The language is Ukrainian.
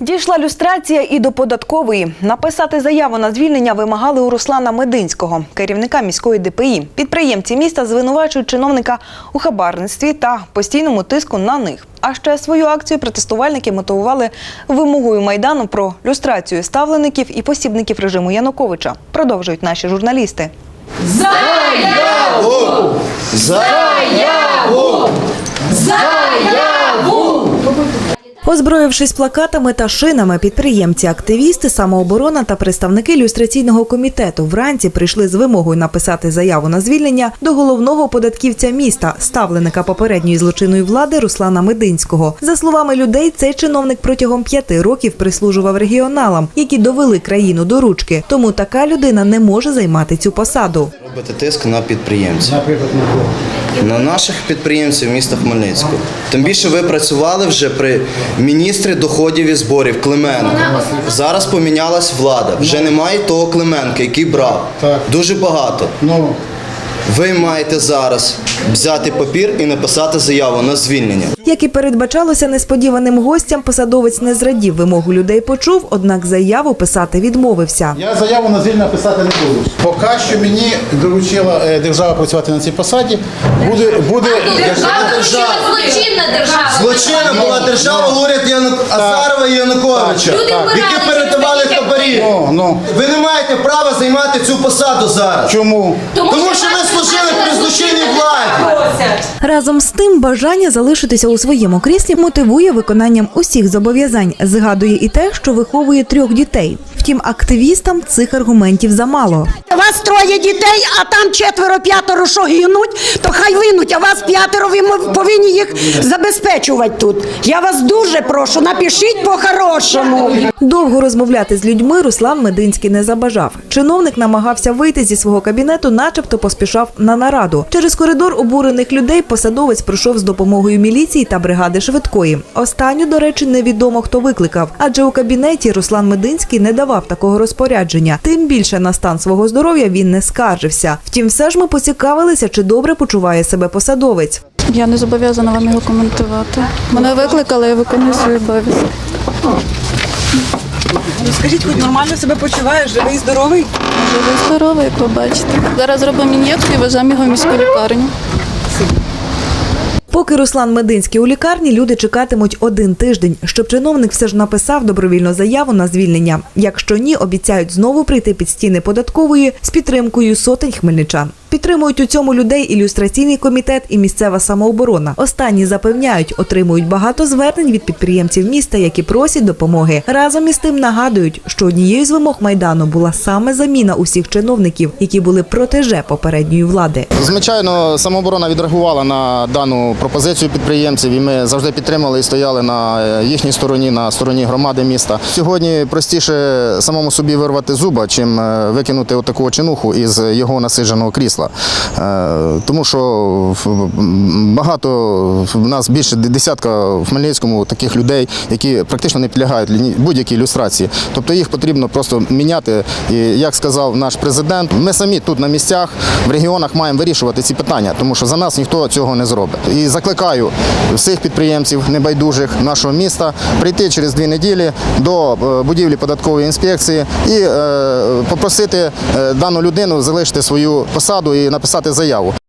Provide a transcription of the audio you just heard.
Дійшла люстрація і до податкової. Написати заяву на звільнення вимагали у Руслана Мединського, керівника міської ДПІ. Підприємці міста звинувачують чиновника у хабарництві та постійному тиску на них. А ще свою акцію протестувальники мотивували вимогою майдану про люстрацію ставлеників і посібників режиму Януковича. Продовжують наші журналісти. Заяву! Заяву! Заяву! Озброївшись плакатами та шинами, підприємці, активісти, самооборона та представники люстраційного комітету вранці прийшли з вимогою написати заяву на звільнення до головного податківця міста, ставленика попередньої злочинної влади Руслана Мединського. За словами людей, цей чиновник протягом п'яти років прислужував регіоналам, які довели країну до ручки. Тому така людина не може займати цю посаду. Робити тиск на підприємців. На наших підприємців міста Хмельницького. Тим більше ви працювали вже при міністрі доходів і зборів Клименко. Зараз помінялась влада. Вже немає того Клименка, який брав. Дуже багато. Ви маєте зараз взяти папір і написати заяву на звільнення. Як і передбачалося несподіваним гостям, посадовець не зрадів вимогу людей почув, однак заяву писати відмовився. я заяву на звільнення писати не буду. Поки що мені доручила е, держава працювати на цій посаді. Буде, буде Держава вручила злочинна держава. Злочинна була держава уряд Яну... Азарова і Януковича, які передавали хабарі. Ну, ну. Ви не маєте права займати цю посаду зараз. чому? Тому що ви вас служили посадили при на злочинній владі. Разом з тим, бажання залишитися у своєму кріслі мотивує виконанням усіх зобов'язань. Згадує і те, що виховує трьох дітей. Втім, активістам цих аргументів замало. У вас троє дітей, а там четверо, п'ятеро, що гинуть, то хай винуть, а вас п'ятеро, ви повинні їх забезпечувати тут. Я вас дуже прошу, напишіть по-хорошому. Довго розмовляти з людьми Руслан Мединський не забажав. Чиновник намагався вийти зі свого кабінету, начебто поспішав на нараду. Через коридор обурених людей посадовець пройшов з допомогою міліції та бригади швидкої. Останню, до речі, невідомо хто викликав, адже у кабінеті Руслан Мединський не давав такого розпорядження. Тим більше на стан свого здоров'я він не скаржився. Втім, все ж ми поцікавилися, чи добре почуває себе посадовець. Я не зобов'язана вам його коментувати. Мене викликали, я виконую свій обов'язок. Скажіть, хоч нормально себе почуваєш, живий, здоровий? Живий здоровий, як ви бачите. Зараз робимо ін'єкцію, веземо його в міську лікарню. Поки Руслан Мединський у лікарні, люди чекатимуть один тиждень, щоб чиновник все ж написав добровільну заяву на звільнення. Якщо ні, обіцяють знову прийти під стіни податкової з підтримкою сотень хмельничан. Підтримують у цьому людей ілюстраційний комітет і місцева самооборона. Останні запевняють, отримують багато звернень від підприємців міста, які просять допомоги. Разом із тим нагадують, що однією з вимог майдану була саме заміна усіх чиновників, які були протеже попередньої влади. Звичайно, самооборона відреагувала на дану пропозицію підприємців, і ми завжди підтримали і стояли на е, їхній стороні, на стороні громади міста. Сьогодні простіше самому собі вирвати зуба, чим е, викинути отаку чинуху із його насидженого крісла. Е, Тому що багато в нас більше десятка в Хмельницькому таких людей, які практично не підлягають будь-якій ілюстрації. Тобто їх потрібно просто міняти. І як сказав наш президент, ми самі тут на місцях в регіонах маємо вирішувати ці питання, тому що за нас ніхто цього не зробить. І закликаю всіх підприємців небайдужих нашого міста прийти через дві неділі до е, будівлі податкової інспекції і е, попросити дану людину залишити свою посаду і написати заяву.